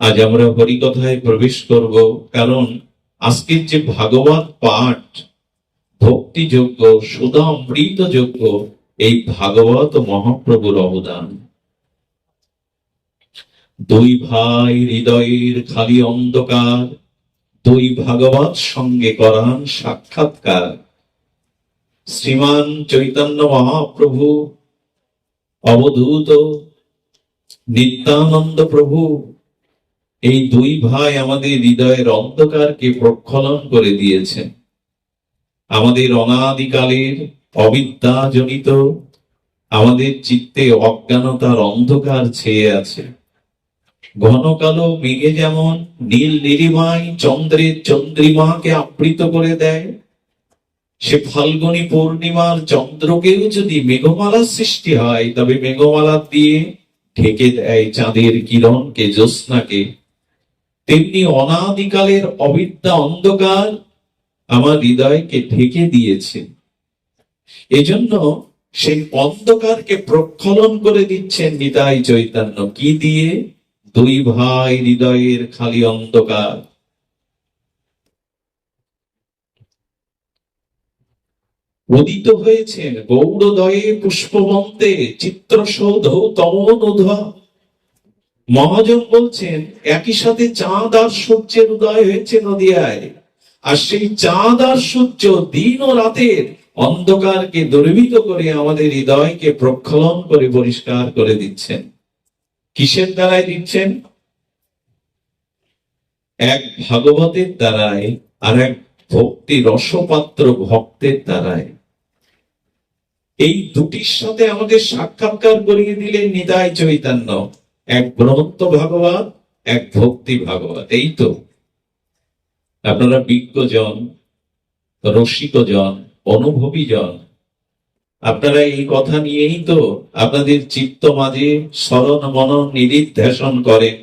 আজ আমরা হরিকথায় প্রবেশ করব কারণ আজকের যে ভাগবত পাঠ, ভক্তিযোগ্য সুধা অমৃত যোগ্য এই ভাগবত মহাপ্রভুর অবদান। দুই ভাই হৃদয়ের খালি অন্ধকার, দুই ভাগবত সঙ্গে করান সাক্ষাৎকার। শ্রীমান চৈতন্য মহাপ্রভু, অবধূত নিত্যানন্দ প্রভু এই দুই ভাই আমাদের হৃদয়ের অন্ধকারকে প্রক্ষলন করে দিয়েছেন। আমাদের অনাদিকালের অবিদ্যা জনিত আমাদের চিত্তে অজ্ঞানতার অন্ধকার ছেয়ে আছে। ঘন কালো মেঘে যেমন নীল নীলিমায় চন্দ্রের চন্দ্রিমাকে আবৃত করে দেয়, সে ফাল্গুনী পূর্ণিমার চন্দ্রকেও যদি মেঘমালার সৃষ্টি হয়, তবে মেঘমালা দিয়ে ঢেকে দেয় চাঁদের কিরণকে, জ্যোৎস্নাকে। তেমনি অনাদিকালের অবিদ্যা অন্ধকার আমার হৃদয়কে ঢেকে দিয়েছে। এজন্য সেই অন্ধকারকে প্রক্ষলন করে দিচ্ছেন নিতাই চৈতন্য। কি দিয়ে? দুই ভাই হৃদয়ের খালি অন্ধকার। উদিত হয়েছেন গৌরদয়ে পুষ্পবন্তে চিত্রসৌধ তমনোধা। মহাজন বলছেন, একই সাথে চাঁদ আর সূর্যের উদয় হয়েছে নদিয়ায়। আর সেই চাঁদ আর সূর্য দিন ও রাতের অন্ধকারকে দুর্বৃত করে আমাদের হৃদয়কে প্রক্ষলন করে পরিষ্কার করে দিচ্ছেন। কিসের দ্বারাই দিচ্ছেন? এক ভাগবতের দ্বারায় আর এক ভক্তি রসপাত্র ভক্তের দ্বারায় এই দুটির সাথে আমাদের সাক্ষাৎকার করিয়ে দিলেন নিদায় চৈতন্য। এক গ্রন্থ ভাগবত এক ভক্তি ভাগবত এই তো। আপনারা বিজ্ঞজন রসিকজন অনুভবী জন, আপনারা এই কথা নিয়েই তো আপনাদের চিত্ত মাঝে স্মরণ মনন নিদিধ্যাসন করেন।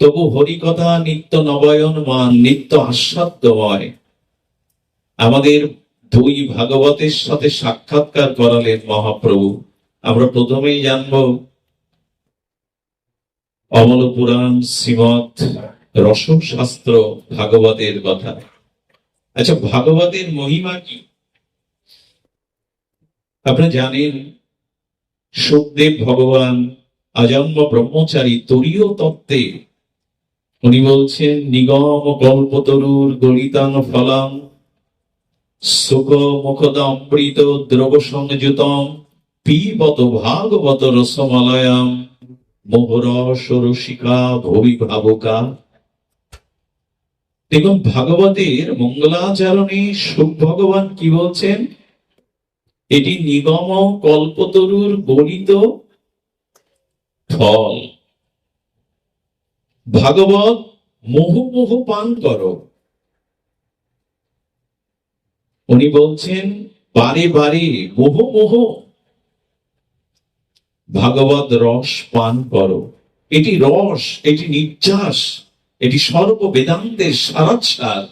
তবু হরিকথা নিত্য নবায়ন মান নিত্য আস্বাদ্যময় আমাদের দুই ভাগবতের সাথে সাক্ষাৎকার করালেন মহাপ্রভু। আমরা প্রথমেই জানব অমল পুরাণ, শ্রীমৎ রসম শাস্ত্র ভাগবতের কথা। আচ্ছা ভাগবতের মহিমা কি? আপনারা জানেন সুখদেব ভগবান আজন্ম ব্রহ্মচারী তরীয় তত্ত্বে উনি বলছেন, নিগম কল্পতরুর গলিতাং ফলাম, সুখ মুখদ অমৃত দ্রব সংযুতম, পিবত ভাগবত রসমলয়াম। মোহরস রসিকা ভবি ভাবুকা দেখুন, ভাগবতের মঙ্গলাচরণে সুখ ভগবান কি বলছেন? এটি নিগম কল্পতরুর গণিত ফল। ভাগবত, মোহ মোহ পান কর। উনি বলছেন, বারে বারে মোহ মোহ ভাগবত রস পান করো। এটি রস, এটি নির্যাস, এটি সর্ব বেদান্তের সারাৎসার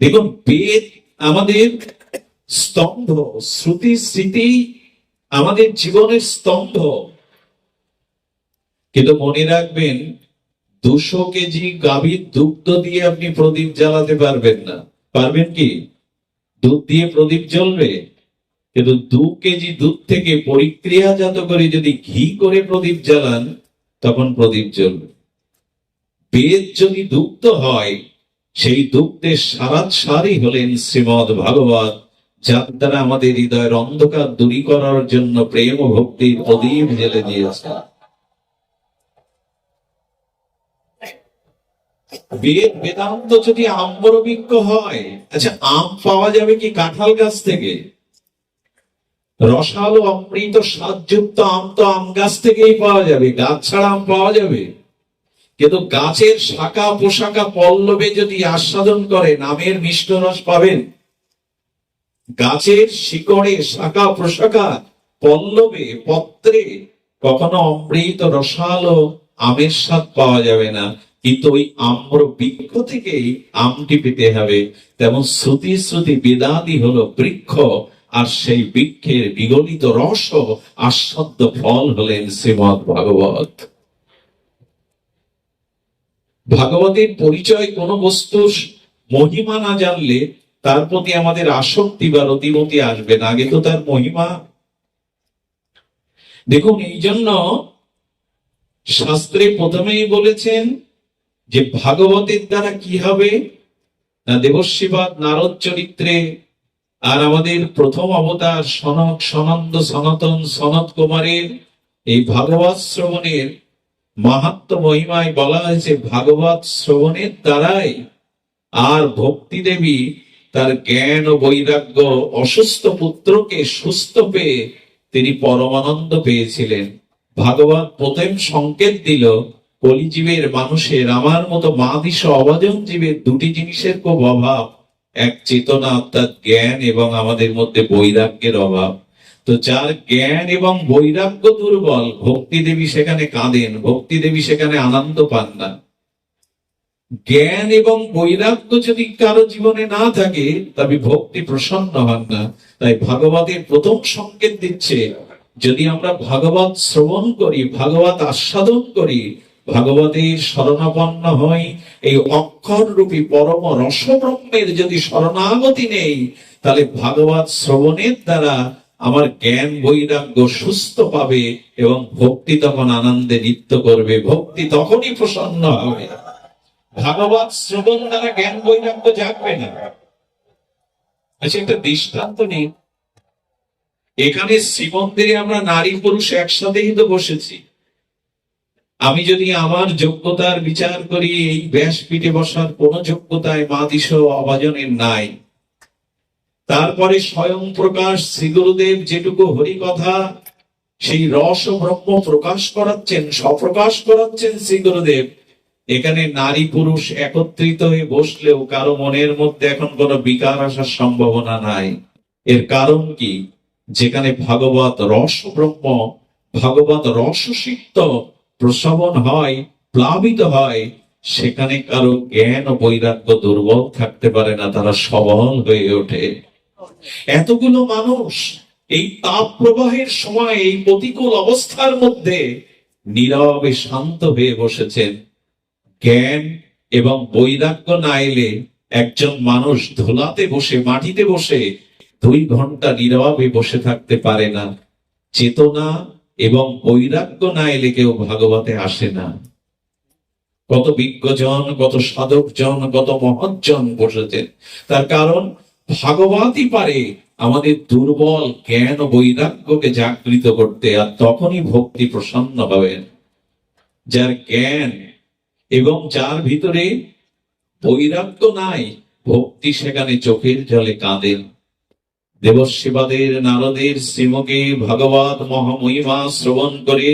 দেখুন, বেদ আমাদের স্তম্ভ, শ্রুতি স্মৃতি আমাদের জীবনের স্তম্ভ। কিন্তু মনে রাখবেন, দুশো কেজি গাভীর দুগ্ধ দিয়ে আপনি প্রদীপ জ্বালাতে পারবেন না। পারবেন কি? দুধ দিয়ে প্রদীপ জ্বলবে? কিন্তু দু কেজি দুধ থেকে পরিক্রিয়াজাত করে যদি ঘি করে প্রদীপ জ্বালান, তখন প্রদীপ জ্বলবে। বেদ যদি দুগ্ধ হয়, সেই দুগ্ধের সারাত সারই হলেন শ্রীমদ ভাগবত, যার দ্বারা আমাদের হৃদয়ের অন্ধকার দূরী করার জন্য প্রেম ও ভক্তির প্রদীপ জেলে দিয়েছে। বেদ, বেদান্ত যদি আম্বরবিক্ষ হয় আচ্ছা আম পাওয়া যাবে কি কাঁঠাল গাছ থেকে? রসালো অমৃত স্বাদযুক্ত আম তো আম গাছ থেকেই পাওয়া যাবে, গাছ ছাড়া আম পাওয়া যাবে। কিন্তু গাছের শাখা পোশাকা পল্লবে যদি আস্বাদন করেন আমের মিষ্ট রস পাবেন। গাছের শিকড়ে শাখা প্রশাখা পল্লবে, পত্রে কখনো অমৃত রসালো আমের স্বাদ পাওয়া যাবে না। কিন্তু ওই আম্র বৃক্ষ থেকেই আমটি পেতে হবে। তেমন শ্রুতি শ্রুতি বেদাদি হলো বৃক্ষ আর সেই বৃক্ষের বিগলিত রস আস্বাদ্য ফল হলেন শ্রীমদ ভাগবত। ভাগবতের পরিচয় কোন বস্তুর মহিমা না জানলে তার প্রতি আমাদের আসক্তি বা রতিমতি আসবে না, আগে তো তার মহিমা। দেখুন, এই জন্য শাস্ত্রে প্রথমেই বলেছেন যে ভাগবতের দ্বারা কি হবে? না দেবশিবাদ নারদ চরিত্রে আর আমাদের প্রথম অবতার সনক, সনন্দ, সনাতন সনত কুমারের এই ভাগবত শ্রবণের মাহাত্ম মহিমায় বলা হয়েছে, ভাগবত শ্রবণের দ্বারাই আর ভক্তি দেবী তার জ্ঞান ও বৈরাগ্য অসুস্থ পুত্রকে সুস্থ পেয়ে তিনি পরমানন্দ পেয়েছিলেন। ভাগবত প্রথম সংকেত দিল, কলিজীবের মানুষের আমার মতো মাদিস অবাজন জীবের দুটি জিনিসের খুব অভাব। এক চেতনা অর্থাৎ জ্ঞান এবং আমাদের মধ্যে বৈরাগ্যের অভাব। তো যার জ্ঞান এবং বৈরাগ্য দুর্বল, ভক্তি দেবী সেখানে কাঁদেন, ভক্তি দেবী সেখানে আনন্দ পান না। জ্ঞান এবং বৈরাগ্য যদি কারও জীবনে না থাকে, তবে ভক্তি প্রসন্ন হন না। তাই ভাগবতের প্রথম সংকেত দিচ্ছে, যদি আমরা ভাগবত শ্রবণ করি, ভাগবত আস্বাদন করি ভাগবতের শরণাপন্ন হই। এই অক্ষর রূপী পরম রসব্রহ্মের যদি শরণাগতি নেই, তাহলে ভাগবত শ্রবণের দ্বারা আমার জ্ঞান বৈরাগ্য সুস্থ পাবে এবং ভক্তি তখন আনন্দে নৃত্য করবে, ভক্তি তখনই প্রসন্ন হবে। ভাগবত শ্রবণ দ্বারা জ্ঞান বৈরাগ্য জাগবে না। আচ্ছা একটা দৃষ্টান্ত নেই এখানে শ্রীমন্দিরে আমরা নারী পুরুষ একসাথেই তো বসেছি। আমি যদি আমার যোগ্যতার বিচার করি, এই ব্যাসপীঠে বসার কোন যোগ্যতায় মা দিশ অবাজনের নাই। তারপরে স্বয়ং প্রকাশ শ্রীগুরুদেব যেটুকু হরি কথা সেই রস ব্রহ্ম প্রকাশ করাচ্ছেন, স্বপ্রকাশ করাচ্ছেন শ্রীগুরুদেব। এখানে নারী পুরুষ একত্রিত হয়ে বসলেও কারও মনের মধ্যে এখন কোনো বিকার আসার সম্ভাবনা নাই। এর কারণ কি? যেখানে ভাগবত রস ব্রহ্ম, ভাগবত রসসিক্ত প্রসবন হয়, প্লাবিত হয়, সেখানে কারও জ্ঞান ও বৈরাগ্য দুর্বল থাকতে পারে না, তারা সবল হয়ে ওঠে। এতগুলো মানুষ এই তাপ প্রবাহের সময়, এই প্রতিকূল অবস্থার মধ্যে নীরবে শান্ত হয়ে বসেছেন। জ্ঞান এবং বৈরাগ্য না এলে একজন মানুষ ধোলাতে বসে, মাটিতে বসে দুই ঘণ্টা নীরবে বসে থাকতে পারে না। চেতনা এবং বৈরাগ্য না এলে কেউ ভাগবতে আসে না। কত বিজ্ঞজন, কত সাধকজন, কত মহৎজন বসেছেন তার কারণ, ভাগবতই পারে আমাদের দুর্বল জ্ঞান বৈরাগ্যকে জাগৃত করতে, আর তখনই ভক্তি প্রসন্ন হবেন যার জ্ঞান এবং যার ভিতরে বৈরাগ্য নাই, ভক্তি সেখানে চোখের জলে কাঁদেন দেবশিবাদের নারদের শ্রীমুখে ভগবত মহামহিমা শ্রবণ করে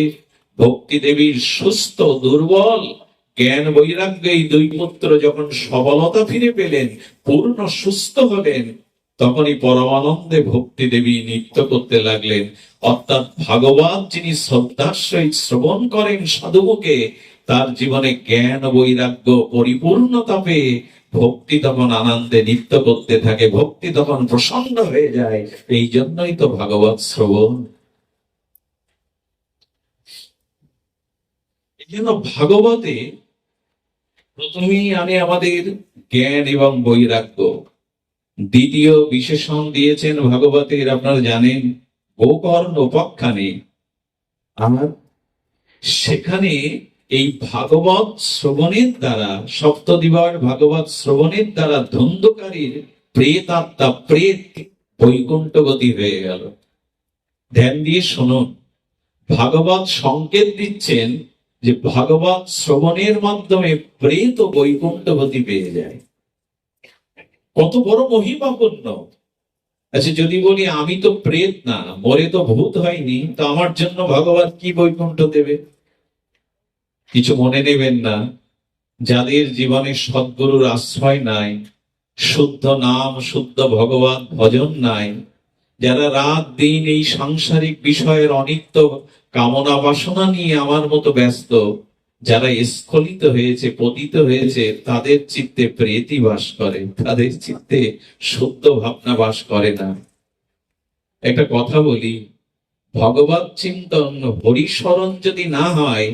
ভক্তি দেবীর সুস্থ দুর্বল জ্ঞান বৈরাগ্য দুই পুত্র যখন সবলতা ফিরে পেলেন, পূর্ণ সুস্থ হলেন, তখনই পরমানন্দে ভক্তি দেবী নৃত্য করতে লাগলেন। অর্থাৎ ভাগবত যিনি শ্রদ্ধার সহিত শ্রবণ করেন সাধুমুখে, তার জীবনে জ্ঞান বৈরাগ্য পরিপূর্ণতা পেয়ে ভক্তি তখন আনন্দে নৃত্য করতে থাকে, ভক্তি তখন প্রসন্ন হয়ে যায়। এই জন্যই তো ভাগবত শ্রবণ। এই জন্য ভাগবতে প্রথমেই আনে আমাদের জ্ঞান এবং বৈরাগ্য। দ্বিতীয় বিশেষণ দিয়েছেন ভাগবতের, আপনারা জানেন, গোকর্ণ উপখ্যানে। আর সেখানে এই ভাগবত শ্রবণের দ্বারা, সপ্তদিবার ভাগবত শ্রবণের দ্বারা ধন্দকারীর প্রেত আত্মা প্রেত বৈকুণ্ঠ গতি হয়ে গেল। ধ্যান দিয়ে শুনুন। ভাগবত সংকেত দিচ্ছেন যে ভাগবত শ্রবণের মাধ্যমে প্রেত ও বৈকুণ্ঠ গতি পেয়ে যায়। কত বড় মহিমাপূর্ণ। আচ্ছা যদি বলি, আমি তো প্রেত না, মরে তো ভূত হয়নি, তো আমার জন্য ভগবান কি বৈকুণ্ঠ দেবে? কিছু মনে নেবেন না। যাদের জীবনে সদ্গুরুর আশ্রয় নাই, শুদ্ধ নাম, শুদ্ধ ভগবান, ভজন নাই, যারা রাত দিন এই সাংসারিক বিষয়ের অনিত্য কামনা বাসনা নিয়ে আমার মতো ব্যস্ত, যারা স্খলিত হয়েছে, পতিত হয়েছে, তাদের চিত্তে প্রেতি বাস করে, তাদের চিত্তে শুদ্ধ ভাবনা বাস করে না। একটা কথা বলি, ভগবত চিন্তন হরিস্মরণ যদি না হয়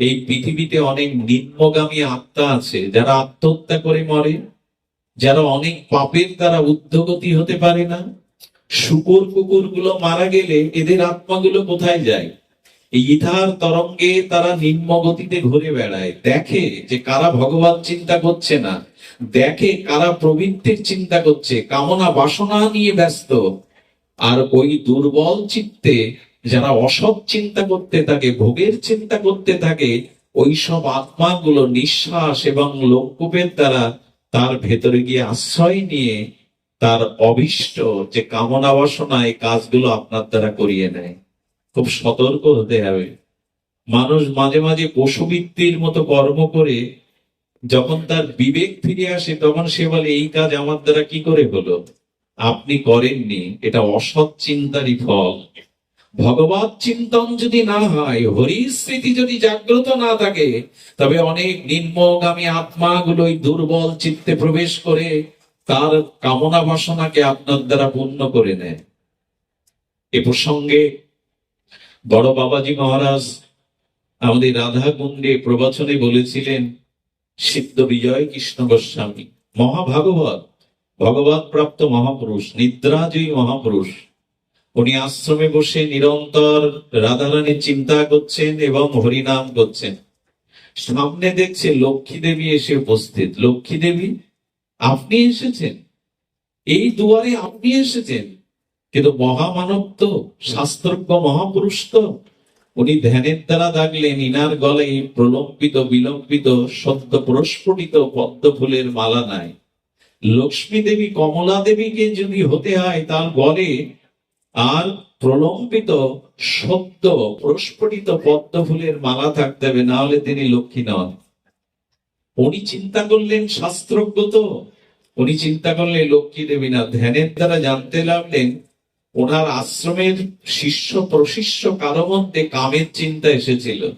এই পৃথিবীতে অনেক নিম্নগামী আত্মা আছে, যারা আত্মহত্যা করে মরে, যারা অনেক পাপের দ্বারা উদ্যোগতি হতে পারে না। শুকুর কুকুরগুলো মারা গেলে এদের আত্মাগুলো কোথায় যায়? এই ইথার তরঙ্গে তারা নিম্ন গতিতে ঘুরে বেড়ায়। দেখে যে কারা ভগবান চিন্তা করছে না, দেখে কারা প্রবৃত্তির চিন্তা করছে, কামনা বাসনা নিয়ে ব্যস্ত। আর ওই দুর্বল চিত্তে যারা অসৎ চিন্তা করতে থাকে, ভোগের চিন্তা করতে থাকে ওই সব আত্মাগুলো নিঃশ্বাস এবং লোককূপের দ্বারা তার ভেতরে গিয়ে আশ্রয় নিয়ে তার অভিষ্ট যে কামনা বাসনা, এই কাজগুলো আপনার দ্বারা করিয়ে নেয়। খুব সতর্ক হতে হবে। মানুষ মাঝে মাঝে পশুবৃত্তির মতো কর্ম করে, যখন তার বিবেক ফিরে আসে, তখন সে বলে, এই কাজ আমার দ্বারা কি করে হলো? আপনি করেননি। এটা অসৎ চিন্তারই ফল। ভগবত চিন্তন যদি না হয় হরি স্মৃতি যদি জাগ্রত না থাকে, তবে অনেক নিম্নগামী আত্মাগুলো ওই দুর্বল চিত্তে প্রবেশ করে তার কামনা বাসনাকে আপনার দ্বারা পূর্ণ করে নেয়। এ প্রসঙ্গে বড় বাবাজি মহারাজ আমাদের রাধা কুণ্ডে প্রবচনে বলেছিলেন, সিদ্ধ বিজয় কৃষ্ণ গোস্বামী, মহাভাগবত ভগবত প্রাপ্ত মহাপুরুষ, নিদ্রাজয়ী মহাপুরুষ উনি আশ্রমে বসে নিরন্তর রাধারানীর চিন্তা করছেন এবং হরিনাম করছেন। সামনে দেখছে লক্ষ্মী দেবী এসে উপস্থিত। লক্ষ্মী দেবী, আপনি এসেছেন? এই দুয়ারে আপনি এসেছেন? কিন্তু মহামানব তো, শাস্ত্রজ্ঞ মহাপুরুষ তো। উনি ধ্যানের দ্বারা ডাকলেন ইনার গলে প্রলম্বিত, বিলম্বিত, সদ্য প্রস্ফুটিত পদ্ম ফুলের মালা নাই। লক্ষ্মী দেবী, কমলা দেবীকে যদি হতে হয়, তার গলে আর প্রলম্বিত সদ্য প্রস্ফুটিত পদ্ম ফুলের মালা থাকতে হবে না হলে তিনি লক্ষ্মী নন। উনি চিন্তা করলেন, শাস্ত্রজ্ঞ তো। উনি চিন্তা করলেন, লক্ষ্মী দেবী না। ধ্যানের দ্বারা জানতে লাগলেন, ওনার আশ্রমের শিষ্য প্রশিষ্য কারও মধ্যে কামের চিন্তা এসেছিল।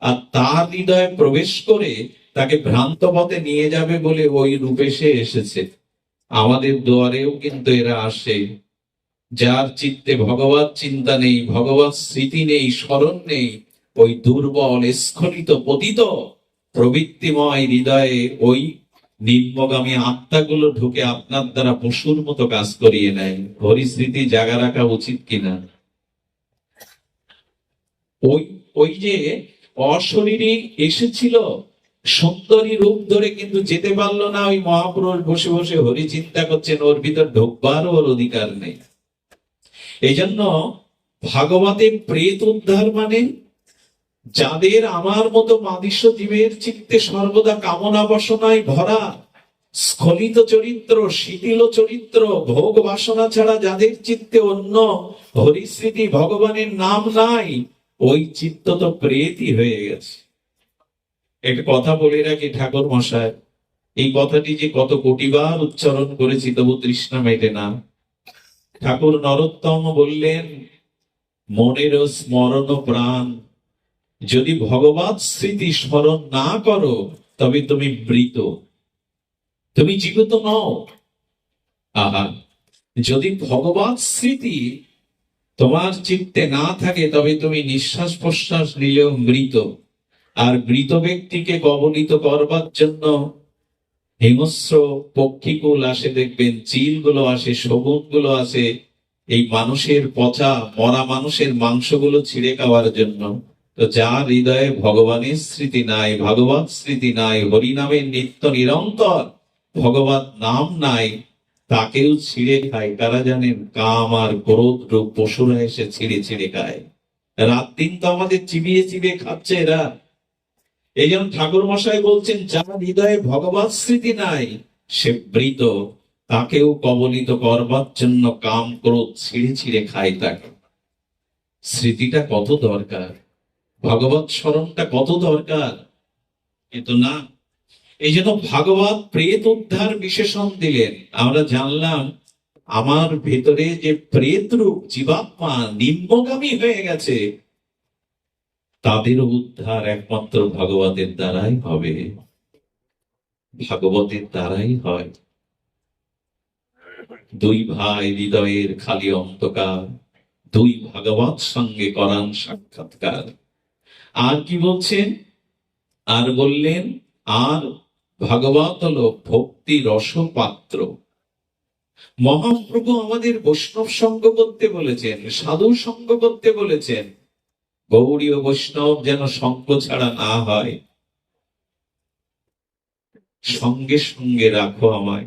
আর তার হৃদয়ে প্রবেশ করে তাকে ভ্রান্ত পথে নিয়ে যাবে বলে ওই রূপে সে এসেছে। আমাদের দুয়ারেও কিন্তু এরা আসে। যার চিত্তে ভগবত চিন্তা নেই, ভগবত স্মৃতি নেই, স্মরণ নেই, ওই দুর্বল, স্খলিত, পতিত, প্রবৃত্তিময় হৃদয়ে ওই নিম্নগামী আত্মাগুলো ঢুকে আপনার দ্বারা পশুর মতো কাজ করিয়ে নেয়। হরিস্মৃতি জাগা রাখা উচিত কিনা? ওই ওই যে অশরীরী এসেছিল, সুন্দরী রূপ ধরে কিন্তু যেতে পারল না, ওই মহাপুরুষ বসে বসে হরি চিন্তা করছেন, ওর ভিতর ঢোকবার ওর অধিকার নেই। এই জন্য ভাগবতের প্রেত উদ্ধার মানে যাদের আমার মতো মাদিস্য জীবের চিত্তে সর্বদা কামনা বাসনায় ভরা, স্খলিত চরিত্র, শিথিল চরিত্র, ভোগ বাসনা ছাড়া যাদের চিত্তে অন্য হরিস্মৃতি ভগবানের নাম নাই, ওই চিত্ত তো প্রেতই হয়ে গেছে। একটা কথা বলে রাখি ঠাকুর মশায়, এই কথাটি যে কত কোটিবার উচ্চারণ করেছি তবু তৃষ্ণা মেটে না। ঠাকুর নরোত্তম বললেন, মনের স্মরণ প্রাণ, যদি ভগবত স্মৃতি স্মরণ না করো, তবে তুমি মৃত। তুমি জীবিত নও। আহা, যদি ভগবত স্মৃতি তোমার চিত্তে না থাকে, তবে তুমি নিঃশ্বাস প্রশ্বাস নিলেও মৃত। আর মৃত ব্যক্তিকে কবলিত করবার জন্য হিংস্র পক্ষীকুল আসে, দেখবেন চিলগুলো আসে শগুনগুলো আসে। এই মানুষের পচা, মরা মানুষের মাংসগুলো ছিঁড়ে খাওয়ার জন্য। তো যার হৃদয়ে ভগবানের স্মৃতি নাই ভগবান স্মৃতি নাই, হরিনামের নিত্য নিরন্তর ভগবান নাম নাই, তাকেও ছিঁড়ে খায়। কারা জানেন? কাম আর ক্রোধ রূপ পশুরা এসে ছিঁড়ে ছিঁড়ে খায়। রাত দিন তো আমাদের চিবিয়ে চিবিয়ে খাচ্ছে এরা। এই জন্য ঠাকুর মশাই বলছেন, যার হৃদয়ে ভগবান স্মৃতি নাই, সে মৃত তাকেও কবলিত করবার জন্য কাম ক্রোধ ছিঁড়ে ছিঁড়ে খায় তাকে। স্মৃতিটা কত দরকার? ভগবত স্মরণটা কত দরকার? কিন্তু না এই জন্য ভাগবত প্রেত উদ্ধার বিশেষণ দিলেন। আমরা জানলাম, আমার ভেতরে যে প্রেত রূপ জীবাত্মা, নিম্নগামী হয়ে গেছে তাদের উদ্ধার একমাত্র ভগবতের দ্বারাই হবে। ভাগবতের দ্বারাই হয়। দুই ভাই হৃদয়ের খালি অন্তকার দুই ভাগবত সঙ্গে করান সাক্ষাৎকার। আর কি বলছেন? আর বললেন, আর ভাগবত হলো ভক্তি রসপাত্র। মহাপ্রভু আমাদের বৈষ্ণব সঙ্গ করতে বলেছেন, সাধু সঙ্গ করতে বলেছেন গৌরী ও বৈষ্ণব যেন সঙ্গ ছাড়া না হয়। সঙ্গে সঙ্গে রাখো আমায়।